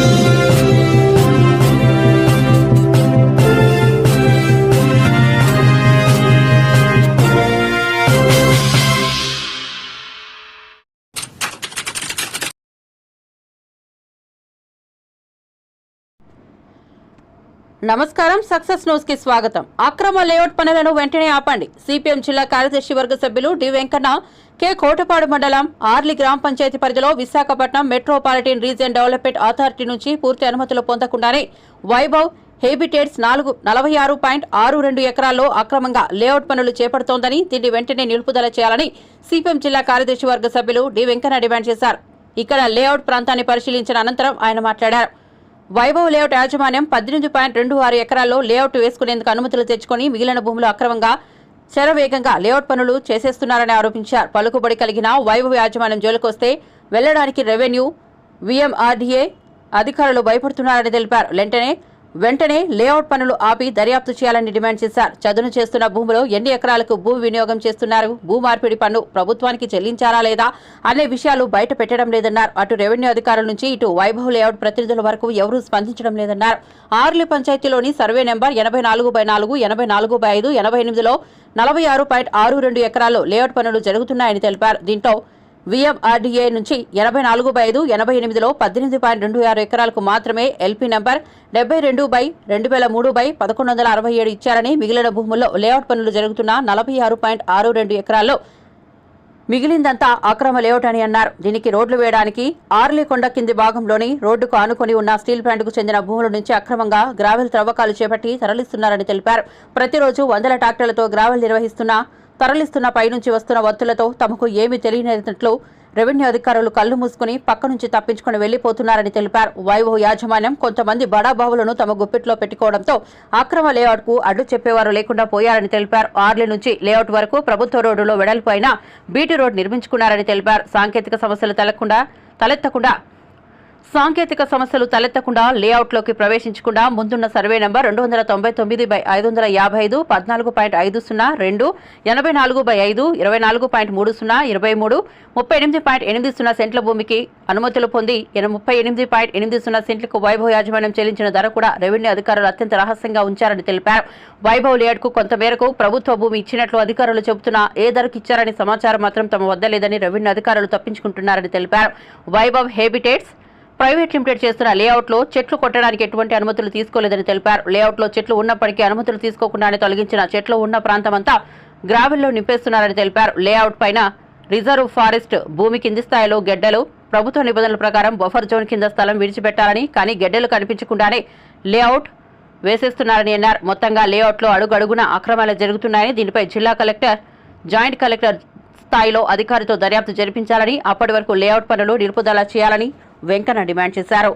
Thank you. నమస్కారం success న్యూస్కి స్వాగతం. అక్రమ లేఅవుట్ పనులను వెంటనే ఆపండి. సిపిఎం జిల్లా కార్యదర్శి వర్గ సభ్యులు డి వెంకన్న కె కోటపాడు మండలం ఆర్లి గ్రామ పంచాయతీ పరిధిలో Visakhapatnam metropolitan region development authority నుంచి పూర్తి అనుమతులు పొందకుండానే వైభవ్ హేబిటేట్స్ నాలుగు నలభై ఆరు పాయింట్ ఆరు రెండు ఎకరాల్లో అక్రమంగా లేఅవుట్ పనులు చేపడుతోందని దీన్ని వెంటనే నిలుపుదల చేయాలని సిపిఎం జిల్లా కార్యదర్శి వర్గ సభ్యులు డి వెంకన్న డిమాండ్ చేశారు. ఇక్కడ లేఅవుట్ ప్రాంతాన్ని పరిశీలించిన అనంతరం ఆయన మాట్లాడారు. వైభవ్ లేఅవుట్ యాజమాన్యం పద్దెనిమిది పాయింట్ రెండు ఆరు ఎకరాల్లో లేఅవుట్ వేసుకునేందుకు అనుమతులు తెచ్చుకొని మిగిలిన భూములు అక్రమంగా శరవేగంగా లేఅవుట్ పనులు చేసేస్తున్నారని ఆరోపించారు. పలుకుబడి కలిగిన వైభవ్ యాజమాన్యం జోలికొస్తే వెళ్ళడానికి రెవెన్యూ విఎంఆర్డీఏ అధికారులు భయపడుతున్నారని తెలిపారు. వెంటనే వెంటనే లేఅవుట్ పనులు ఆపి దర్యాప్తు చేయాలని డిమాండ్ చేశారు. చదును చేస్తున్న భూములో ఎన్ని ఎకరాలకు భూ వినియోగం చేస్తున్నారు? భూ మార్పిడి పన్ను ప్రభుత్వానికి చెల్లించారా లేదా అనే విషయాలు బయట పెట్టడం లేదన్నారు. అటు రెవెన్యూ అధికారుల నుంచి ఇటు వైభవ్ లేఅవుట్ ప్రతినిధుల వరకు ఎవరూ స్పందించడం లేదన్నారు. ఆర్లి పంచాయతీలోని సర్వే నెంబర్ ఎనభై నాలుగు బై నాలుగు ఎనభై నాలుగు బై ఐదు ఎనభై ఎనిమిదిలో నలభై ఆరు పాయింట్ ఆరు రెండు ఎకరాల్లో లేఅవుట్ పనులు జరుగుతున్నాయని తెలిపారు. దీంతో విఎంఆర్డీఏ నుంచి ఎనభై నాలుగు బై ఐదు ఎనభై ఎనిమిదిలో పద్దెనిమిది పాయింట్ రెండు ఆరు ఎకరాలకు మాత్రమే ఎల్పీ నెంబర్ డెబ్బై రెండు బై రెండు వేల మూడు బై పదకొండు వందల అరవై ఏడు ఇచ్చారని మిగిలిన భూముల్లో లేఅవుట్ పనులు జరుగుతున్న నలభై ఆరు పాయింట్ ఆరు రెండు ఎకరాల్లో మిగిలిందంతా అక్రమ లేఅవుట్ అని అన్నారు. దీనికి రోడ్లు వేయడానికి ఆర్లీకొండ కింది భాగంలోని రోడ్డుకు ఆనుకొని ఉన్న స్టీల్ ప్లాంట్కు చెందిన భూముల నుంచి అక్రమంగా గ్రావెల్ త్రవ్వకాలు చేపట్టి తరలిస్తున్నారని తెలిపారు. ప్రతిరోజు వందల ట్రాక్టర్లతో గ్రావెల్ నిర్వహిస్తున్న తరలిస్తున్న పైనుంచి వస్తున్న వత్తులతో తమకు ఏమీ తెలియనట్లు రెవెన్యూ అధికారులు కళ్ళు మూసుకుని పక్క నుంచి తప్పించుకుని వెళ్ళిపోతున్నారని తెలిపారు. వైభవ్ యాజమాన్యం కొంతమంది బడాబావులను తమ గుప్పిట్లో పెట్టుకోవడంతో అక్రమ లేఅవుట్కు అడ్డు చెప్పేవారు లేకుండా పోయారని తెలిపారు. ఆర్లీ నుంచి లేఅవుట్ వరకు ప్రభుత్వ రోడ్డులో వెడల్పు అయిన బీటీ రోడ్ నిర్మించుకున్నారని తెలిపారు. సాంకేతిక సమస్యలు తలకుండా తలెత్తకుండా సాంకేతిక సమస్యలు తలెత్తకుండా లేఅవుట్లోకి ప్రవేశించకుండా ముందున్న సర్వే నంబర్ రెండు వందల తొంభై తొమ్మిది బై ఐదు వందల యాభై ఐదు పద్నాలుగు పాయింట్ ఐదు సున్నా రెండు ఎనభై నాలుగు బై ఐదు ఇరవై నాలుగు పాయింట్ మూడు సున్నా ఇరవై మూడు ముప్పై ఎనిమిది పాయింట్ ఎనిమిది సున్నా సెంట్ల భూమికి అనుమతులు పొంది ముప్పై ఎనిమిది పాయింట్ ఎనిమిది సున్నా సెంట్లకు వైభవ్ యాజమాన్యం చెల్లించిన ధర కూడా రెవెన్యూ అధికారులు అత్యంత రహస్యంగా ఉంచారని తెలిపారు. వైభవ్ లేఅవుట్కు కొంతమేరకు ప్రభుత్వ భూమి ఇచ్చినట్లు అధికారులు చెబుతున్నా ఏ ధరకు ఇచ్చారని సమాచారం మాత్రం తమ వద్ద లేదని రెవెన్యూ అధికారులు తప్పించుకుంటున్నారని తెలిపారు. వైభవ్ హేబిటేట్స్ ప్రైవేట్ లిమిటెడ్ చేస్తున్న లేఅవుట్లో చెట్లు కొట్టడానికి ఎటువంటి అనుమతులు తీసుకోలేదని తెలిపారు. లేఅవుట్లో చెట్లు ఉన్నప్పటికీ అనుమతులు తీసుకోకుండానే తొలగించిన చెట్లు ఉన్న ప్రాంతమంతా గ్రావెల్లో నింపేస్తున్నారని తెలిపారు. లేఅవుట్ పైన రిజర్వ్ ఫారెస్ట్ భూమి కింది స్థాయిలో గెడ్డలు ప్రభుత్వ నిబంధనల ప్రకారం బఫర్ జోన్ కింద స్థలం విడిచిపెట్టాలని కానీ గెడ్డలు కనిపించకుండానే లేఅవుట్ వేసేస్తున్నారని అన్నారు. మొత్తంగా లేఅవుట్లో అడుగడుగున అక్రమాలు జరుగుతున్నాయని దీనిపై జిల్లా కలెక్టర్ జాయింట్ కలెక్టర్ స్థాయిలో అధికారితో దర్యాప్తు జరిపించాలని అప్పటి వరకు లేఅవుట్ పనులు నిలుపుదల చేయాలని వెంకన్న డిమాండ్ చేశారు